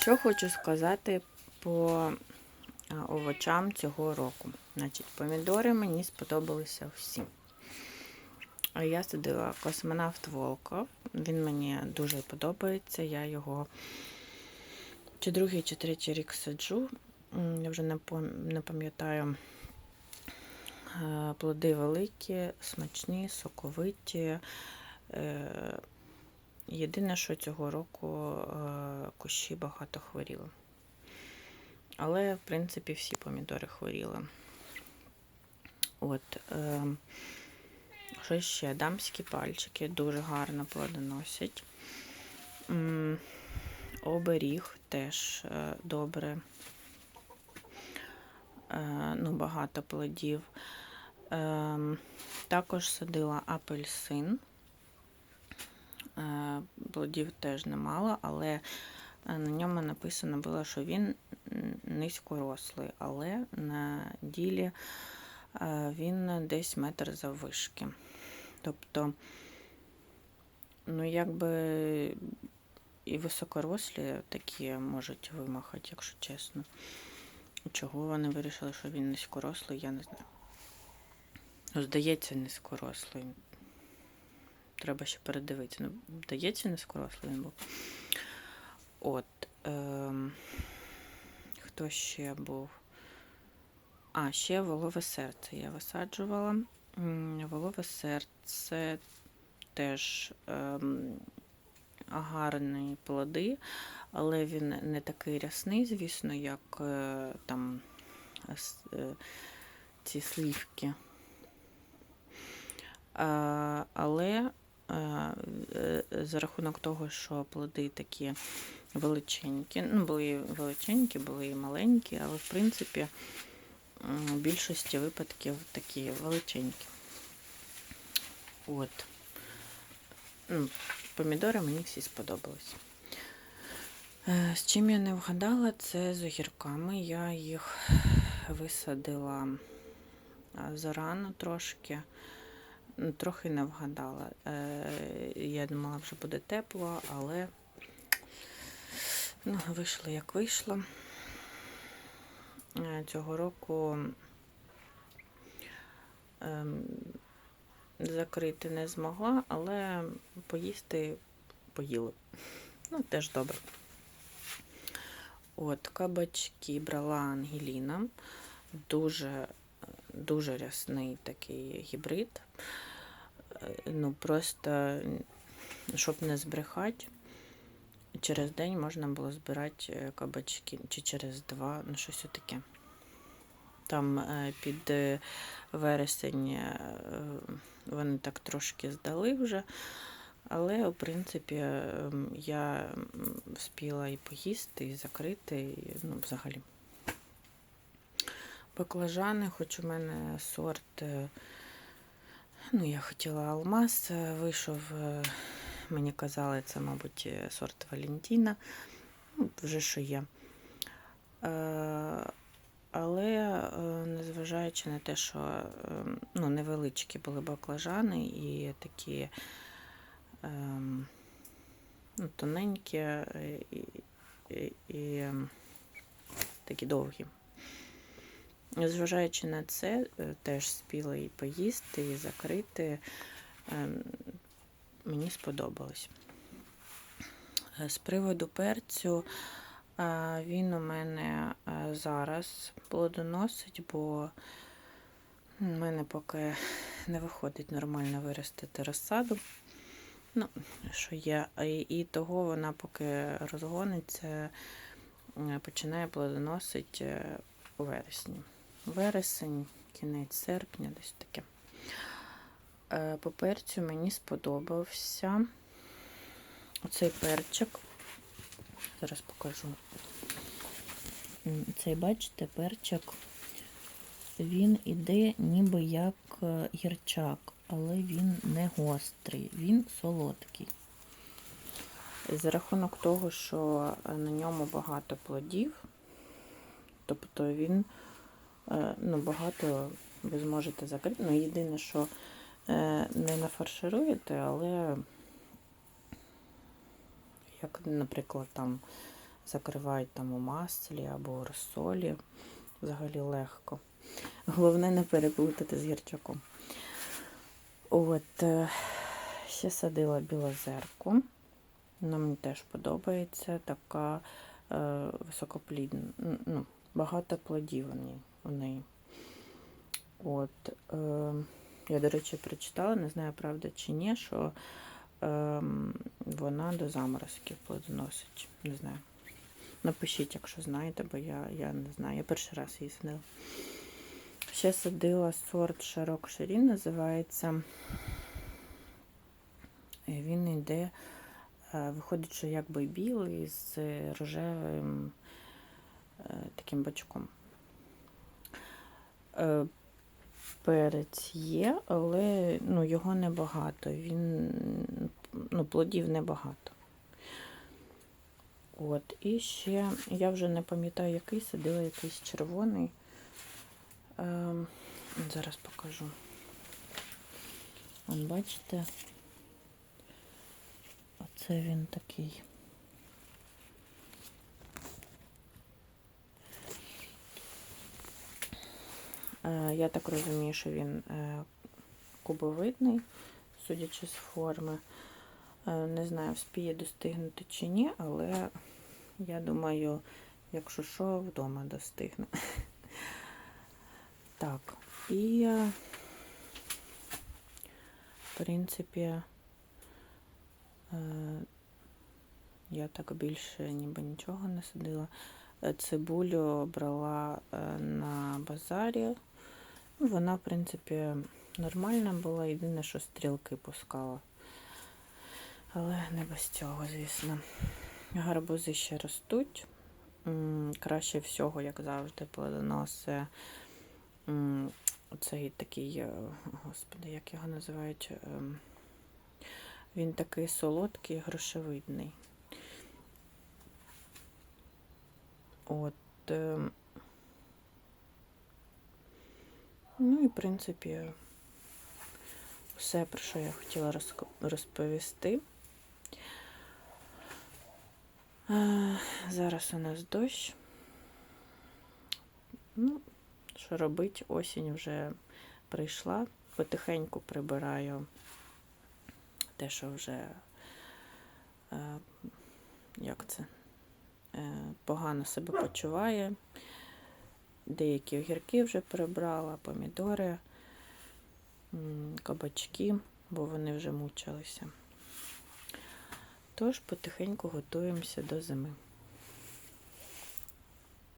Що хочу сказати по овочам цього року. Значить, помідори мені сподобалися всі. Я садила космонавт Волков. Він мені дуже подобається. Я його чи другий, чи третій рік саджу. Я вже не пам'ятаю. Е, Плоди великі, смачні, соковиті. Єдине, що цього року е, кущі багато хворіли. Але, в принципі, всі помідори хворіли. От, е, що ще? Дамські пальчики дуже гарно плодоносять. Оберіг теж е, добре. Ну, багато плодів. Ем, Також садила апельсин. Е, Плодів теж немало, але е, на ньому написано було, що він низькорослий, але на ділі е, він десь метр заввишки. Тобто, ну, якби і високорослі такі можуть вимахати, якщо чесно. Чого вони вирішили, що він низькорослий, я не знаю. Здається, низькорослий. Треба ще передивитися. Ну, здається, низькорослий він був. От. Ем, хто ще був? А, ще волове серце я висаджувала. Волове серце теж ем, гарні плоди, але він не такий рясний, звісно, як е, там е, ці слівки. А, але е, е, за рахунок того, що плоди такі величенькі, ну, були величенькі, були і маленькі, але в принципі в більшості випадків такі величенькі. От. Ну, Помідори мені всі сподобались. Е, З чим я не вгадала, це з огірками. Я їх висадила зарано трошки. Ну, Трохи не вгадала. Е, Я думала, вже буде тепло, але ну, вийшло як вийшло. Е, Цього року ем, закрити не змогла, але поїсти поїли. Ну, теж добре. От, кабачки брала Ангеліна. Дуже, дуже рясний такий гібрид. Е, Ну, просто, щоб не збрехати, через день можна було збирати е, кабачки, чи через два, ну щось таке. Там е, під вересень вони так трошки здали вже. Але, в принципі, я вспіла і поїсти, і закрити, і, ну, взагалі. Баклажани, хоч у мене сорт, ну, я хотіла алмаз, е, вийшов, е, мені казали, це, мабуть, е, сорт Валентіна. Ну, вже що є. Але незважаючи на те, що е, ну, невеличкі були баклажани і такі ем, ну, тоненькі е, і, і, і ем, такі довгі. Незважаючи на це, е, теж спіла і поїсти, і закрити. Ем, Мені сподобалось. Е, З приводу перцю, е, він у мене зараз плодоносить, бо в мене поки не виходить нормально виростити розсаду. Ну, що є. І, того вона поки розгониться, починає плодоносити у вересні. Вересень, кінець серпня, десь таке. Е, По перцю мені сподобався оцей перчик. Зараз покажу. Цей, бачите, перчик, він іде ніби як е, гірчак, але він не гострий, він солодкий. За рахунок того, що е, на ньому багато плодів, тобто він ну, багато ви зможете закрити. Ну, єдине, що е, не нафаршируєте, але як, наприклад, там закривають там у маслі або у розсолі. Взагалі легко. Головне не переплутати з гірчаком. От, е, ще садила білозерку. Вона мені теж подобається. Така е, високоплідна. Ну, багато плодів у неї. От, е, я, до речі, прочитала, не знаю, правда чи ні, що е, вона до заморозків плодоносить. Не знаю. Напишіть, якщо знаєте, бо я, я не знаю. Я перший раз її садила. Ще садила сорт Шарок Ширін, називається. Він йде, е, виходить, що якби білий з рожевим е, таким бачком. Е, Перець є, але ну, його небагато. Він, ну, плодів небагато. От, і ще, я вже не пам'ятаю, який садила якийсь червоний. Ем, зараз покажу. Вон, бачите? Оце він такий. Е, Я так розумію, що він е, кубовидний, судячи з форми. Е, Не знаю, вспіє достигнути чи ні, але я думаю, якщо що, вдома достигне. Так, і, в принципі, я так більше ніби нічого не садила. Е, Цибулю брала е, на базарі. Ну, Вона, в принципі, нормальна була, єдине, що стрілки пускала. Але не без цього, звісно. Гарбузи ще ростуть. Краще всього, як завжди, плодоносить м, цей такий, е, господи, як його називають? Він такий солодкий, грошевидний. От. ем, Ну і, в принципі, все, про що я хотіла розповісти. Е, Зараз у нас дощ. Ну, що робить? Осінь вже прийшла. Потихеньку прибираю те, що вже, е, як це, е, погано себе почуває. Деякі огірки вже прибрала, помідори, кабачки, бо вони вже мучилися. Тож потихеньку готуємося до зими.